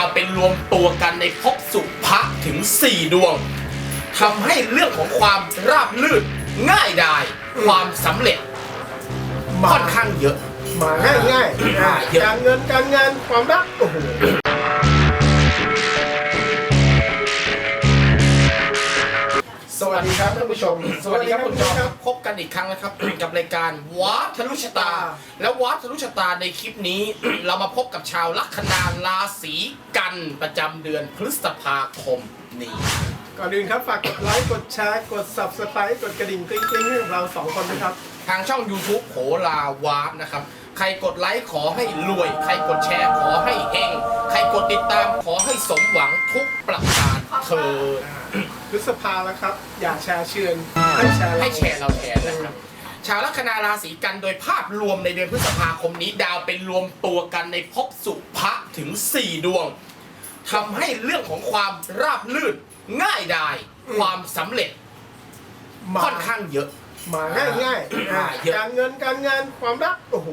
าวเป็นรวมตัวกันในภพสุภะถึง 4 ดวงทำให้เรื่องของความราบลื่นง่ายดายความสำเร็จมาค่อนข้างเยอะ มาง่ายง่ายๆอ่าอ่าเยอะการเงินการงานความรักโอ้โห วัสดีครับท่านผู้ชม สวัสดีครับคุณจอมครับพบกันอีกครั้งนะครับ กับรายการวัดทะลุชะตา แล้ววัดทะลุชะตาในคลิปนี้ เรามาพบกับชาวลัคนาราศีกันประจำเดือนพฤษภาคมนี้ก่อนอื่นครับฝากกดไลค์กดแชร์กด subscribe กดกระดิ่งกริ๊งกริ๊งให้เราสองคนนะครับ ทางช่อง YouTube โหลาวาร์ปนะครับ ใครกดไลค์ขอให้รวย ใครกดแชร์ขอให้เฮงใครกด ติดตามขอให้สมหวังทุกประการเธอญพฤษภาแล้วครับ อย่าแชร์เชิญให้แชร์เราให้แชร์เราแทนนะครับ ชาวลัคนาราศีกันโดยภาพรวมในเดือนพฤษภาคมนี้ดาวเป็นรวมตัวกันในภพสุภะถึง 4 ดวงทำให้เรื่องของความราบลื่นง่ายดายความสำเร็จมาค่อนข้างเยอะ มาง่ายง่ายๆอ่ามาเยอะ การเงินการงานความรักโอ้โห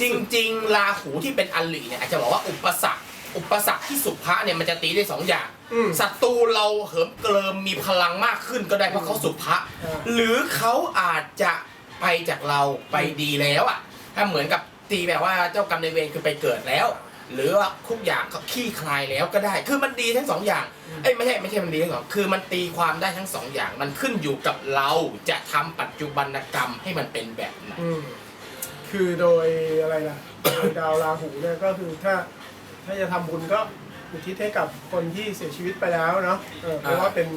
จริงๆราหูที่เป็นอัลลิเนี่ยอาจจะบอกว่าอุปสรรค อุปสรรคที่สุภะเนี่ยมันจะตีได้สองอย่างอืมศัตรูเราเหิมเกริมมีพลังมากขึ้นก็ได้เพราะเขาสุภะอ่าหรือเขาอาจจะไปจากเราไปดีแล้วอะถ้าเหมือนกับตีแบบว่าเจ้ากรรมนายเวรคือไปเกิดแล้ว หรือว่าทุกอย่างเขาขี้คลายแล้วก็ได้ คือมันดีทั้งสองอย่างเอ้ยไม่ใช่ไม่ใช่มันดีทั้งสองคือมันตีความได้ทั้งสองอย่าง มันขึ้นอยู่กับเราจะทำปัจจุบันกรรมให้มันเป็นแบบไหน อืมคือโดยอะไรล่ะโดยดาวราหูเนี่ยก็คือถ้า ถ้าจะทำบุญก็อุทิศให้กับคนที่เสียชีวิตไปแล้วเนาะเออเพราะว่าเป็น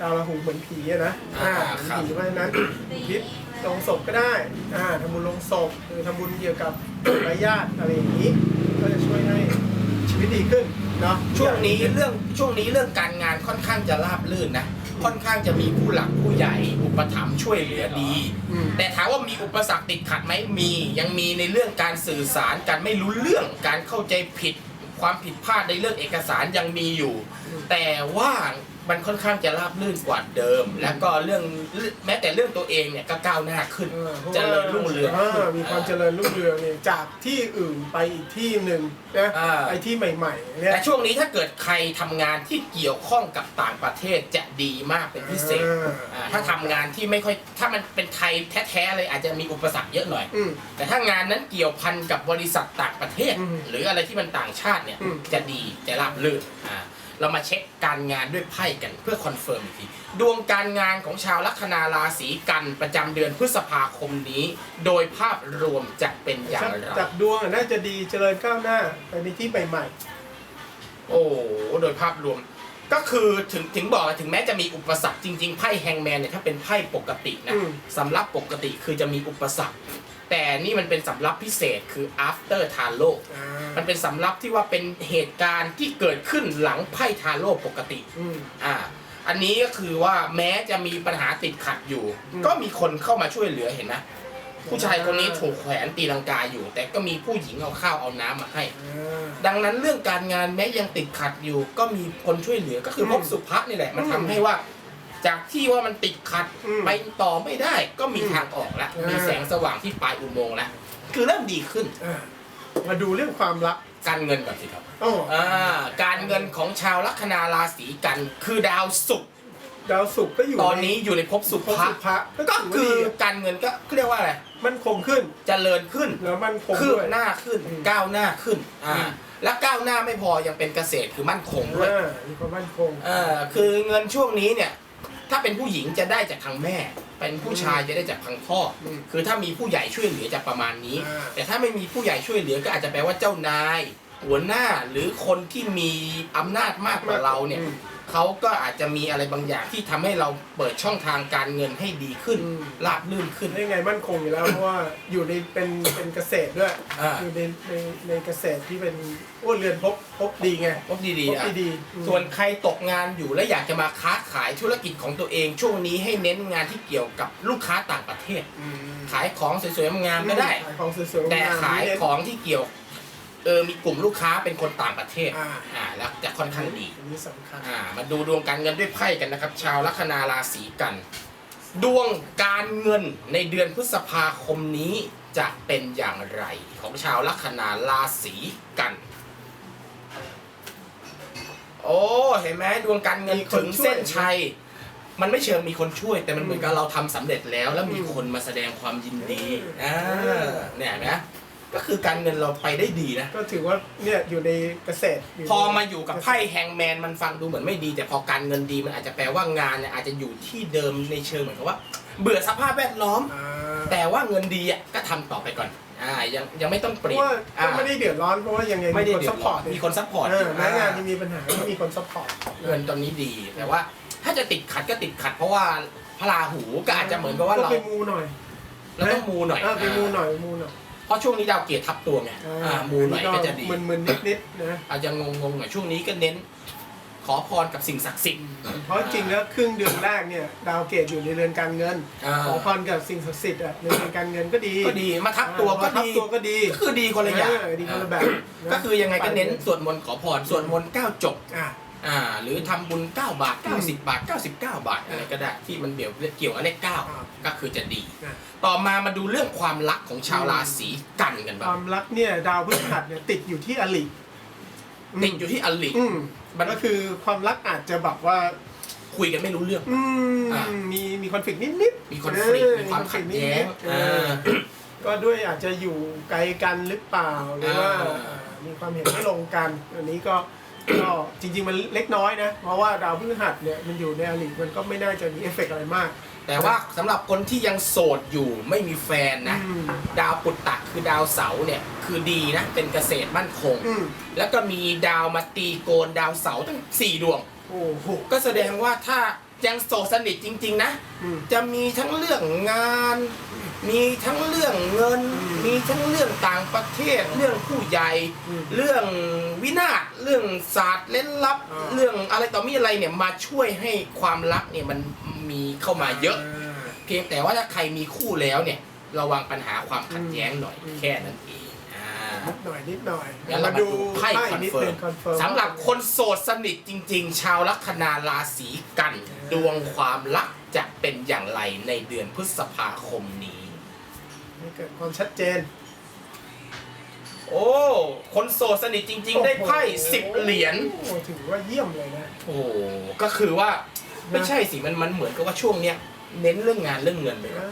ดาวราหูเหมือนผีอะนะอ่าอ่าเหมือนครับผีเพราะฉะนั้นอุทิศลงศพก็ได้อ่าทำบุญลงศพหรือทำบุญเกี่ยวกับ รายญาติอะไรอย่างนี้ ก็จะช่วยให้ชีวิตดีขึ้นเนาะ ช่วงนี้เรื่องช่วงนี้เรื่องการงานค่อนข้างจะราบรื่นนะ ค่อนข้างจะมีผู้หลักผู้ใหญ่อุปถัมภ์ช่วยเหลือดี อืม แต่ถามว่ามีอุปสรรคติดขัดไหมมี ยังมีในเรื่องการสื่อสารการไม่รู้เรื่องการเข้าใจผิด ความผิดพลาดในเรื่องเอกสารยังมีอยู่ แต่ว่า มันค่อนข้างจะราบรื่นกว่าเดิม แล้วก็เรื่องแม้แต่เรื่องตัวเองเนี่ยก็ก้าวหน้าขึ้นเออพาะเจว่าริญรุ่งเรืองามีความเจริญรุ่งเรืองเนี่ยจากที่อื่นไปอีกที่หนึ่งนะอ่า ไปที่ใหม่ๆเนี่ยแต่ช่วงนี้ถ้าเกิดใครทำงานที่เกี่ยวข้องกับต่างประเทศจะดีมากเป็นพิเศษอ่าอ่าถ้าทำงานที่ไม่ค่อยถ้ามันเป็นไทยแท้ๆเลยอาจจะมีอุปสรรคเยอะหน่อย อืม แต่ถ้างานนั้นเกี่ยวพันกับบริษัทต่างประเทศ อืมหรืออะไรที่มันต่างชาติเนี่ยอืม จะดีจะราบรื่นอ่า เรามาเช็คการงานด้วยไพ่กันเพื่อคอนเฟิร์มอีกทีดวงการงานของชาวลัคนาราศีกันประจำเดือนพฤษภาคมนี้ โดยภาพรวมจะเป็นอย่างไรจากดวงอะน่าจะดีเจริญก้าวหน้าไปในที่ใหม่โอ้โหโดยภาพรวม ก็คือถึงถึงบอกถึงแม้จะมีอุปสรรคจริงๆไพ่แฮงแมนเนี่ยถ้าเป็นไพ่ปกตินะอืมสำรับปกติคือจะมีอุปสรรค แต่นี่มันเป็นสำรับพิเศษคือ after ทาโร่ๆอ่ามันเป็นสำรับที่ว่าเป็นเหตุการณ์ที่เกิดขึ้นหลังไพ่ทาโร่ปกติอืมอ่าอันนี้ก็คือว่าแม้จะมีปัญหาติดขัดอยู่อืมก็มีคนเข้ามาช่วยเหลือเห็นไหมผู้ชายคนนี้ถูกแขวนตีลังกาอยู่ แต่ก็มีผู้หญิงเอาข้าวเอาน้ำมาให้อ่าดังนั้นเรื่องการงานแม้ยังติดขัดอยู่ ก็มีคนช่วยเหลือก็คือพวกอืมสุภะนี่แหละมันอืมทำให้ว่า จากที่ว่ามันติดขัดอืมไปต่อไม่ได้ก็มีอืมทางออกแล้วอ่ามีมีแสงสว่างที่ปลายอุโมงค์แล้วคือเริ่มดีขึ้นอ่ามาดูเรื่องความรักการเงินก่อนสิครับโอ้อ่าการเงินของชาวลัคนาราศีกันคือดาวศุกร์ดาวศุกร์ก็อยู่ตอนนี้อยู่ในภพสุพระภะสุภะก็ถืคือว่าดีการเงินก็เรียกว่าอะไรมันคงขึ้นเจริญขึ้นแล้วมันคงคืบด้วย หน้าขึ้นอืมก้าวหน้าขึ้นอ่าอืม และก้าวหน้าไม่พอยังเป็นเกษตรคือมั่นคงด้วยอ่ามีความมั่นคง เออคือเงินช่วงนี้เนี่ย ถ้าเป็นผู้หญิงจะได้จากทางแม่ เป็นผู้ชายจะได้จากทางพ่ออมคือถ้ามีผู้ใหญ่ช่วยเหลือจะประมาณนี้ อ่า แต่ถ้าไม่มีผู้ใหญ่ช่วยเหลือก็อาจจะแปลว่าเจ้านาย หัวหน้าหรือคนที่มีอำนาจมากกว่าเราเนี่ย อืม เขาก็อาจจะมีอะไรบางอย่างที่ทำให้เราเปิดช่องทางการเงินให้ดีขึ้นอืม ราบรื่นขึ้น ได้ไงมั่นคงอยู่แล้วเพราะว่าอยู่ในเป็นเป็นเกษตรด้วยอ่าอยู่ในในในเกษตรที่เป็นอ้วนเรือนพบพบดีไงพบดีพๆบอะ ดีๆอืม ส่วนใครตกงานอยู่และอยากจะมาค้าขายธุรกิจของตัวเอง ช่วงนี้ให้เน้นงานที่เกี่ยวกับลูกค้าต่างประเทศอืมขายของสวยๆงามๆก็ได้ ขายของสวยๆแต่งมๆขายนี่ของที่เกี่ยว เออมีกลุ่มลูกค้าเป็นคนต่างประเทศ อ่า อ่า แล้วจะค่อนข้างดี อันนี้สำคัญ อ่า มาดูดวงการเงินด้วยไพ่กันนะครับ ชาวลัคนาราศีกัน ดวงการเงินในเดือนพฤษภาคมนี้จะเป็นอย่างไร ของชาวลัคนาราศีกัน โอ้เห็นไหมดวงการเงินมีคนถึงเส้นช่วยชัย มันไม่เชิงมีคนช่วย แต่มันเหมือนกับอืมเราทำสำเร็จแล้ว แล้วมีอืมคนมาแสดงความยินดีเออ่าอเนี่ยเห็นะ ก็คือการเงินเราไปได้ดีนะ ก็ถือว่าเนี่ยอยู่ในเกษตรยู่พอมาอยู่กับไพ่แฮงแมนมันฟังดูเหมือนไม่ดี แต่พอการเงินดีมันอาจจะแปลว่างานเนี่ยอาจจะอยู่ที่เดิมในเชิงเหมือนกับว่า เบื่อสภาพแวดล้อม อ่าแต่ว่าเงินดีอะก็ทำต่อไปก่อน อ่ายังยังไม่ต้องเปเพลี่ราะยนว่าอ่าก็ไม่ได้เดือดร้อนเพราะว่ายังไงไม่ได้มีคนเดือซัดพพร้ออร์นตมีคนซัพพอร์ตเออแม้งานอ่จะมีปัญหาก็มีคนซัพพอร์ต เงินตอนนี้ดีแต่ว่า ถ้าจะติดขัดก็ติดขัด เพราะว่าพระราหูก็อาจจะเหมือนกับว่าเราไปมูหน่อยเราต้องมูหน่อย เออไปมูหน่อยมูหน่อย เพราะช่วงนี้ดาวเกียรติทับตัวไงอ่ามูหน่อยก็จะดีมึนๆนิดๆนะอาจจะงงๆหน่อยช่วงนี้ก็เน้น ขอพรกับสิ่งศักดิ์สิทธิ์เพราะจริงแล้วครึ่งเดือนแรกเนี่ยดาวเกตอยู่ในเรือนการเงินอ่าขอพรกับสิ่งศักดิ์สิทธิ์อะในเรือนการเงินก็ดีก็ดีมาทับตัวก็ทับดีตัวก็ดีก็คือดีคนละอย่างเดีคนละแบบนะก็คือยังไงก็เน้นสวดมนต์ขอพรสวดมนต์เก้าจบ อะอ่าหรือทำบุญ 9 บาท 90 บาท 99 บาทอะไรก็ได้ที่มันเกี่ยวเกี่ยวกับเลขอ่า9ก็คือจะดีอะต่อมามาดูเรื่องความรักของชาวราศีกันกันคบ้างวามรักเนี่ยดาวพฤหัสเนี่ยติดอยู่ที่อลิติดอยู่ที่อลิอืมมันก็คือความรักอาจจะแบบว่าคุยกันไม่รู้เรื่องอืมอะมีมีคอนฟ lict นิดนิดๆมี conflict เออมีความขัดแย้งเอออ่าก็ด้วยอาจจะอยู่ไกลกันหรือเปล่าหรือว่าอ่าเอ่อมีความเห็นไม่ลงกัน อันนี้ก็ ก็จริง ๆ มันเล็กน้อยนะ เพราะว่าดาวพฤหัสเนี่ยมันอยู่ในอลิมันก็ไม่น่าจะมีเอฟเฟกต์อะไรมาก แต่ว่าสำหรับคนที่ยังโสดอยู่ไม่มีแฟนนะ อืม ดาวปุตตะคือดาวเสาร์เนี่ยคือดีนะ เป็นเกษตรมั่นคง อืมแล้วก็มีดาวมาตีโกนดาวเสาร์ตั้งสี่ดวง โอ้โหก็แสดงว่าถ้ายังโสดสนิทจริง ๆ นะ อืม จะมีทั้งเรื่องงาน มีทั้งเรื่องเงิน อืมมีทั้งเรื่องต่างประเทศ เรื่องผู้ใหญ่ อืม เรื่องวินาศ เรื่องศาสตร์เล่นลับ อ่า เรื่องอะไรต่อมีอะไรเนี่ยมาช่วยให้ความรักเนี่ยมันมีเข้ามาเยอะ เพียงแต่ว่าถ้าใครมีคู่แล้วเนี่ยระวังปัญหาความขัดแย้งหน่อยอืม แค่นั้นเองอ่า นิดหน่อยนิดหน่อยงั้นเรามาดูไพ่คอนนิดเฟินึร์มงคอนเฟิร์ม สำหรับคนโสดสนิทจริง ๆ ชาวลัคนาราศีกัน ดวงความรักจะเป็นอย่างไรในเดือนพฤษภาคมนี้ ให้เกิดความชัดเจน โอ้ คนโสดสนิทจริง ๆ ได้ไพ่สิบเหรียญ โอ้ถือว่าเยี่ยมเลยนะ โอ้ ก็คือว่าไม่ใช่สิ มันมันเหมือนกับว่าช่วงเนี้ยเน้นเรื่องงานเรื่องเงินไปก่อน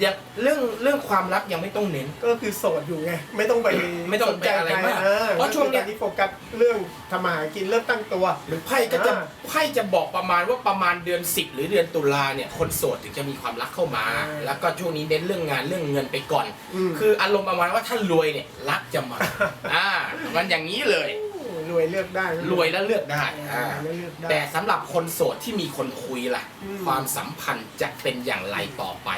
อย่างเรื่องเรื่องความรักยังไม่ต้องเน้น ก็คือโสดอยู่ไง ไม่ต้องไปไม่ต้องไปอะไรมากสนใจใคออเพราะช่วงเนี้ยตอนี้โฟกัสเรื่องทำมาหากินเรื่องตั้งตัว หรือไพ่ก็จะอ่าไพ่จะบอกประมาณว่าประมาณเดือน 10 หรือเดือนตุลาเนี่ยคนโสดถึงจะมีความรักเข้ามาอ่าแล้วก็ช่วงนี้เน้นเรื่องงานเรื่องเงินไปก่อนมคืออารมณ์ประมาณว่าถ้ารวยเนี่ยรักจะมาอ่ามันอย่างนี้เลยรวยเลือกได้รวยแล้วเลือกได้อ่าอ่าแล้วเลือกได้แต่สำหรับคนโสดที่มีคนคุยล่ะอืมความสัมพันธ์จะเป็นอย่างไรต่อไป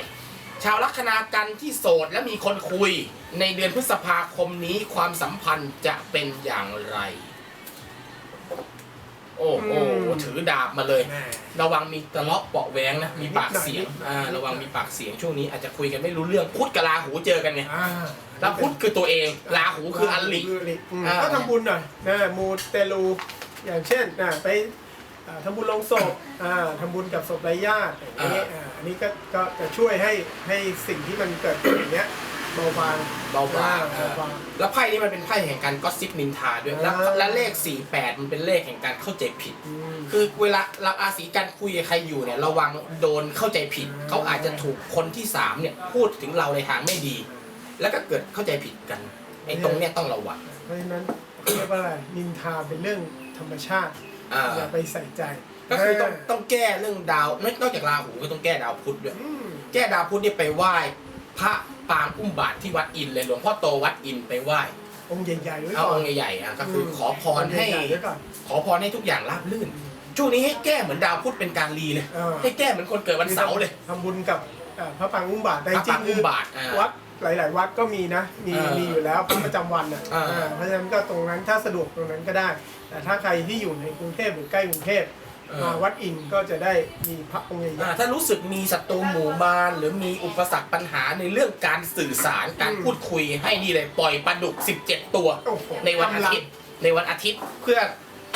ชาวลัคนากันที่โสดและมีคนคุย ในเดือนพฤษภาคมนี้ความสัมพันธ์จะเป็นอย่างไร โอ้โหถือดาบมาเลยแม่ระวังมีทะเลาะเปาะแวงนะ มีปากเสียงนิดหน่อยอ่าระวังมีปากเสียงช่วงนี้อาจจะคุยกันไม่รู้เรื่องพุทธกับราหูเจอกันไงอ่าแล้วพุทธคือตัวเองราหูคืออัลลิคืออลิอืมอ่าก็ทำบุญหน่อยนะมูเตลูอย่างเช่นนะไปอ่า ทำบุญลงศพอ่าทำบุญกับศพไร้ญาติอย่างนี้อ่าอันนี้ก็ก็จะช่วยให้ให้สิ่งที่มันเกิดขึ้นอย่างเงี้ยเบาบางเบาบางอ่เบาบาง แล้วไพ่นี้มันเป็นไพ่แห่งการก็ซิปนินทาด้วย แล้วอ่าและเลข 48 มันเป็นเลขแห่งการเข้าใจผิดอืมคือเวลาเราอาศีการคุยกับใครอยู่เนี่ยระวังโดนเข้าใจผิดอ่าเขาอาจจะถูกคนที่สามเนี่ยพูดถึงเราในทางไม่ดี แล้วก็เกิดเข้าใจผิดกันไอ้ตรงเนี้ยต้องระวัง เพราะฉะนั้นเรียกว่าอะไรนินทาเป็นเรื่องธรรมชาติ อ่า อย่าไปใส่ใจก็คือต้องต้องแก้เรื่องดาวนอกจากราหูก็ต้องแก้ดาวพุธด้วย อืมแก้ดาวพุธเนี่ยไปไหว้พระปางอุ้มบาทที่วัดอินเลยหลวงพ่อโตวัดอินไปไหว้องค์ใหญ่ๆไว้เอาก่ออนงค์ใหญ่ๆอะก็คือขอพรให้องค์ญ่ๆไว้ก่อนขอพรให้ทุกอย่างราบรื่น ช่วงนี้ให้แก้เหมือนดาวพุธเป็นการลีเลย เออให้แก้เหมือนคนเกิดวันเสาร์เลยทำบุญกับเอ่อพระปางอุ้มบาทแต่พระจริปางงๆอุ้คืมอบาทอ่า วัด หลาย ๆ วัดก็มีนะ มีเออมีอยู่แล้วพระประจำวันอะเออเออเพราะฉะนั้นก็ตรงนั้นถ้าสะดวกตรงนั้นก็ได้ แต่ถ้าใครที่อยู่ในกรุงเทพหรือใกล้กรุงเทพเออมาวัดอินทร์ก็จะได้มีพระองค์ใหญ่อ่าถ้ารู้สึกมีศัตรูหมู่บ้านหรือมีอุปสรรคปัญหาในเรื่องการสื่อสารการพูดคุยให้นี่เลยปล่อยปลาดุก 17 ตัวๆโอ้โหในวันอาทิตย์ในวันอาทิตย์เพื่อ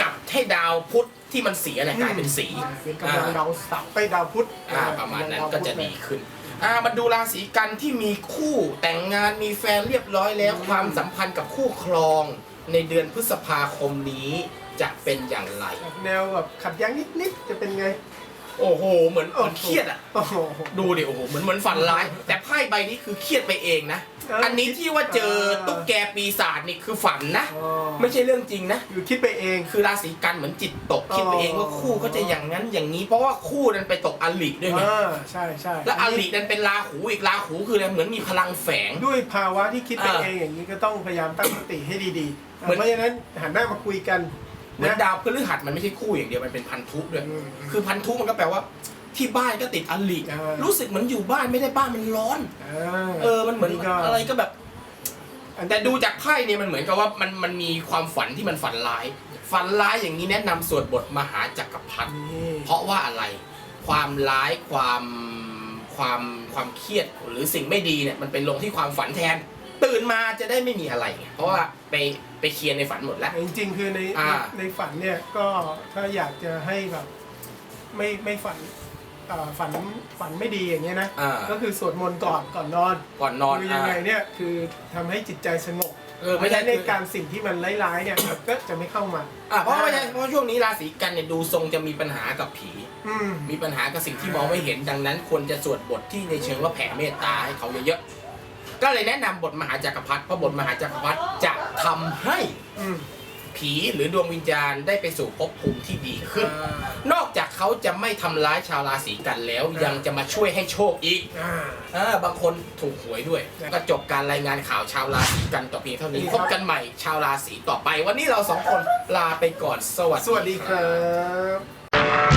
กลับให้ดาวพุธที่มันเสียเนี่ยกลายเป็นสีเป็นกำลังดาวเสาร์ไปดาวพุธอ่าประมาณนั้นก็จะดีขึ้น อ่ามาดูราศีกันที่มีคู่แต่งงานมีแฟนเรียบร้อยแล้ว ความสัมพันธ์กับคู่ครองในเดือนพฤษภาคมนี้จะเป็นอย่างไรแบบแนวแบบขัดแย้งนิดๆจะเป็นไง โอ้โห เหมือนเหมือนเครียดอะ โอ้โห ดูดิโอ้โหเหมือนเหมือนฝันร้าย แต่ไพ่ใบนี้คือเครียดไปเองนะ เอออัอันนี้ที่ว่าเจอตุ๊กแกปีศาจนี่คือฝันนะ อ๋อ ไม่ใช่เรื่องจริงนะ อยู่คิดไปเอง คือราศีกันเหมือนจิตตกคิดไปเองว่าคู่เขาจะอย่างนั้นอย่างนี้ เพราะว่าคู่นั้นไปตกอลิด้วยไงอ่าใช่ใช่แล้วอลินั้นเป็นราหูอีกราหูคืออะไรเหมือนมีพลังแฝง ด้วยภาวะที่คิดไปอ่าเองอย่างนี้ก็ต้องพยายามตั้งสติให้ดีๆเหมือน เพราะฉะนั้นหันหน้ามาคุยกัน เหมือนนะดาวพฤหัสมันไม่ใช่คู่อย่างเดียวมันเป็นพันธุด้วยอืมคือพันธุมันก็แปลว่าที่บ้านก็ติดอลิอ่ารู้รู้สึกเหมือนอยู่บ้านไม่ได้บ้านมันร้อนาเออมันเหมือนก็อะไรก็แบบอันแต่ดูจากไพ่เนี่ยมันเหมือนกับว่ามันมันมีความฝันที่มันฝันร้าย ฝันร้ายอย่างนี้แนะนำสวดบทมหาจักรพรรดินี่เพราะว่าอะไร ความร้ายความความความเครียดหรือสิ่งไม่ดีเนี่ยมันเป็นลงที่ความฝันแทน ตื่นมาจะได้ไม่มีอะไรไงเพราะว่าไปไปเคลียร์ในฝันหมดแล้ว จริงๆ คือในอ่า ในฝันเนี่ยก็ถ้าอยากจะให้แบบไม่ไม่ฝันอ่าฝันฝันไม่ดีอย่างเงี้ยนะ อ่าก็คือสวดมนต์ก่อนก่อนนอนก่อนนอนคือยังไงเนี่ยคือทำให้จิตใจสงบเออไม่ใช่ในการสิ่งที่มันร้ายๆเนี่ย ก็จะไม่เข้ามา อะเพราะว่าไม่ใช่เพราะว่าช่วงนี้ราศีกันเนี่ยดูทรงจะมีปัญหากับผี อืมมีปัญหากับสิ่งที่มองไม่เห็นดังนั้นควรจะสวดบทที่ในเชิงว่าแผ่เมตตาให้เขาเยอะๆ ก็เลยแนะนำบทมหาจักรพรรดิเพราะบทมหาจักรพรรดิจะทำให้อืมผีหรือดวงวิญญาณได้ไปสู่ภพภูมิที่ดีขึ้น นอกจากเขาจะไม่ทำร้ายชาวราศีกันแล้ว ยังจะมาช่วยให้โชคอีก อ่า อ่าบางคนถูกหวยด้วย ก็จบการรายงานข่าวชาวราศีกันต่อเพียงเท่านี้ดีคพรับบกันใหม่ชาวราศีต่อไป วันนี้เราสองคนลาไปก่อนสวัสดี สวัสดีครับ